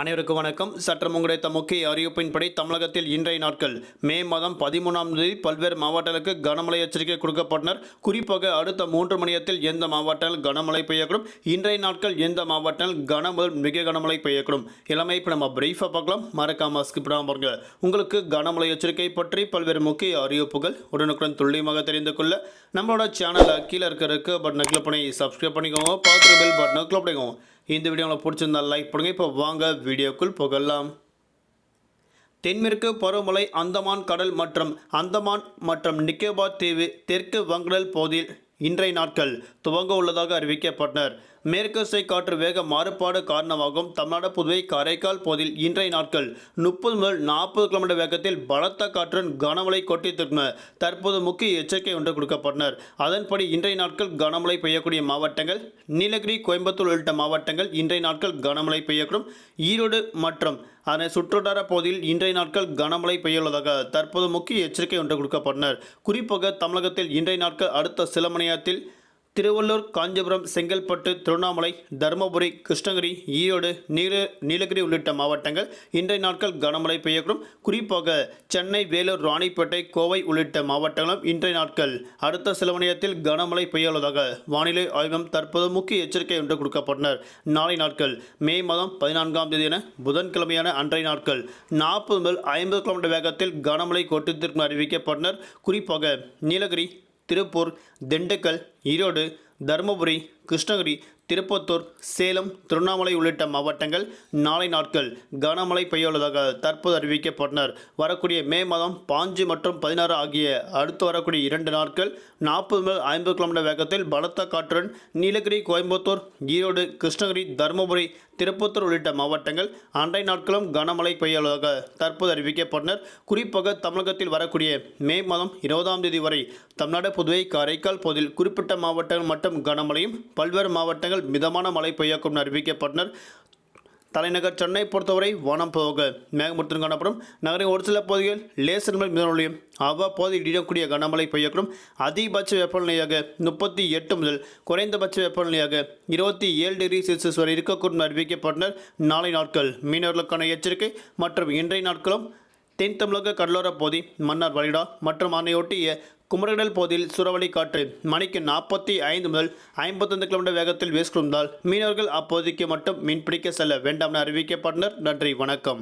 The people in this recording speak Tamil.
அனைவருக்கும் வணக்கம். சற்றம் உங்களுடைய முக்கிய அறிவிப்பின்படி தமிழகத்தில் இன்றைய நாட்கள் மே மாதம் பதிமூணாம் தேதி பல்வேறு மாவட்டங்களுக்கு கனமழை எச்சரிக்கை கொடுக்கப்பட்டனர். குறிப்பாக அடுத்த மூன்று மணியத்தில் எந்த மாவட்டங்கள் கனமழை பெய்யக்கூடும்? இன்றைய நாட்கள் எந்த மாவட்டங்கள் கன முதல் மிக கனமழை பெய்யக்கூடும்? எல்லாமே இப்போ நம்ம பிரீஃபாக பார்க்கலாம். மறக்காம ஸ்கிப் பாருங்க. உங்களுக்கு கனமழை எச்சரிக்கை பற்றி பல்வேறு முக்கிய அறிவிப்புகள் உடனுக்குடன் துல்லியமாக தெரிந்து கொள்ள நம்மளோட சேனலை கீழே இருக்கிற பட்டனை கிளிக் பண்ணி சப்ஸ்கிரைப் பண்ணிக்கோங்க. பார்த்து பெல் பட்டனை கிளிக் பண்ணிக்கோங்க. இந்த வீடியோ உங்களுக்கு பிடிச்சிருந்தா லைக் பண்ணுங்கள் இப்போ வாங்க வீடியோக்குள் போகலாம். தென்மேற்கு பருவமழை அந்தமான் கடல் மற்றும் அந்தமான் மற்றும் நிக்கோபார் தீவு தெற்கு வங்கடல் பகுதியில் இன்றைய நாட்கள் துவங்க உள்ளதாக அறிவிக்கப்பட்டனர். மேற்கு திசை காற்று வேக மாறுபாடு காரணமாகவும் தமிழ்நாடு புதுவை காரைக்கால் பகுதியில் இன்றைய நாட்கள் முப்பது முதல் நாற்பது கிலோமீட்டர் வேகத்தில் பலத்த காற்றுடன் கனமழை கொட்டித்திருக்கும் தற்போது முக்கிய எச்சரிக்கை ஒன்று கொடுக்கப்பட்டனர். அதன்படி இன்றைய நாட்கள் கனமழை பெய்யக்கூடிய மாவட்டங்கள் நீலகிரி கோயம்புத்தூர் உள்ளிட்ட மாவட்டங்கள் இன்றைய நாட்கள் கனமழை பெய்யக்கூடும். ஈரோடு மற்றும் அதனை சுற்றுவட்டார பகுதியில் இன்றைய நாட்கள் கனமழை பெய்யுள்ளதாக தற்போது முக்கிய எச்சரிக்கை ஒன்று கொடுக்கப்பட்டனர். குறிப்பாக தமிழகத்தில் இன்றைய நாட்கள் அடுத்த சில மணி நேரத்தில் திருவள்ளூர் காஞ்சிபுரம் செங்கல்பட்டு திருவண்ணாமலை தருமபுரி கிருஷ்ணகிரி ஈரோடு நீல நீலகிரி உள்ளிட்ட மாவட்டங்கள் இன்றைய நாட்கள் கனமழை பெய்யக்கூடும். குறிப்பாக சென்னை வேலூர் ராணிப்பேட்டை கோவை உள்ளிட்ட மாவட்டங்களும் இன்றைய நாட்கள் அடுத்த சில நேரத்தில் கனமழை பெய்யுள்ளதாக வானிலை ஆய்வம் தற்போது முக்கிய எச்சரிக்கை ஒன்று கொடுக்கப்பட்டனர். நாளை நாட்கள் மே மாதம் பதினான்காம் தேதி என புதன்கிழமையான அன்றைய நாட்கள் நாற்பது முதல் ஐம்பது கிலோமீட்டர் வேகத்தில் கனமழை கோட்டத்திற்கு அறிவிக்கப்பட்டனர். குறிப்பாக நீலகிரி திருப்பூர் திண்டுக்கல் ஈரோடு தருமபுரி கிருஷ்ணகிரி திருப்பத்தூர் சேலம் திருவண்ணாமலை உள்ளிட்ட மாவட்டங்கள் நாளை நாட்கள் கனமழை பெய்யுள்ளதாக தற்போது அறிவிக்கப்பட்டனர். வரக்கூடிய மே மாதம் பாஞ்சு மற்றும் பதினாறு ஆகிய அடுத்து வரக்கூடிய இரண்டு நாட்கள் நாற்பது முதல் ஐம்பது கிலோமீட்டர் வேகத்தில் பலத்த காற்றுடன் நீலகிரி கோயம்புத்தூர் ஈரோடு கிருஷ்ணகிரி தருமபுரி திருப்பத்தூர் உள்ளிட்ட மாவட்டங்கள் அண்டை நாட்களும் கனமழை பெய்யுள்ளதாக தற்போது அறிவிக்கப்பட்டனர். குறிப்பாக தமிழகத்தில் வரக்கூடிய மே மாதம் இருபதாம் தேதி வரை தமிழ்நாடு புதுவை காரைக்கால் பகுதியில் குறிப்பிட்ட மாவட்டங்கள் மட்டும் கனமழையும் பல்வேறு மாவட்டங்கள் மிதமான மழை பெய்யக்கும் அறிவிக்கப்பட்டனர். தலைநகர் சென்னை பொறுத்தவரை வானம் போக. மேகமூர்த்தம் காணப்படும். நகரின் ஒரு சில பகுதிகள் லேசர் மேல் மிதமொழியும் அவ்வப்போது இடியக்கூடிய கனமழை பெய்யக்கூடும். அதிகபட்ச வெப்பநிலையாக முப்பத்தி எட்டு முதல் குறைந்தபட்ச வெப்பநிலையாக இருபத்தி ஏழு டிகிரி செல்சியஸ் வரை இருக்கக்கூடும் அறிவிக்கப்பட்டனர். நாளை நாட்கள் மீனவர்களுக்கான எச்சரிக்கை மற்றும் இன்றைய நாட்களும் தென் தமிழக கடலோரப் பகுதி மன்னார் வளைடா மற்றும் அதனையொட்டிய குமரகடல் பகுதியில் சூறாவளி காற்று மணிக்கு நாற்பத்தி ஐந்து முதல் ஐம்பத்தைந்து கிலோமீட்டர் வேகத்தில் வீசிக்கொண்டால் மீனவர்கள் அப்போதைக்கு மட்டும் மீன்பிடிக்க செல்ல வேண்டாம் என அறிவிக்கப்பட்டனர். நன்றி வணக்கம்.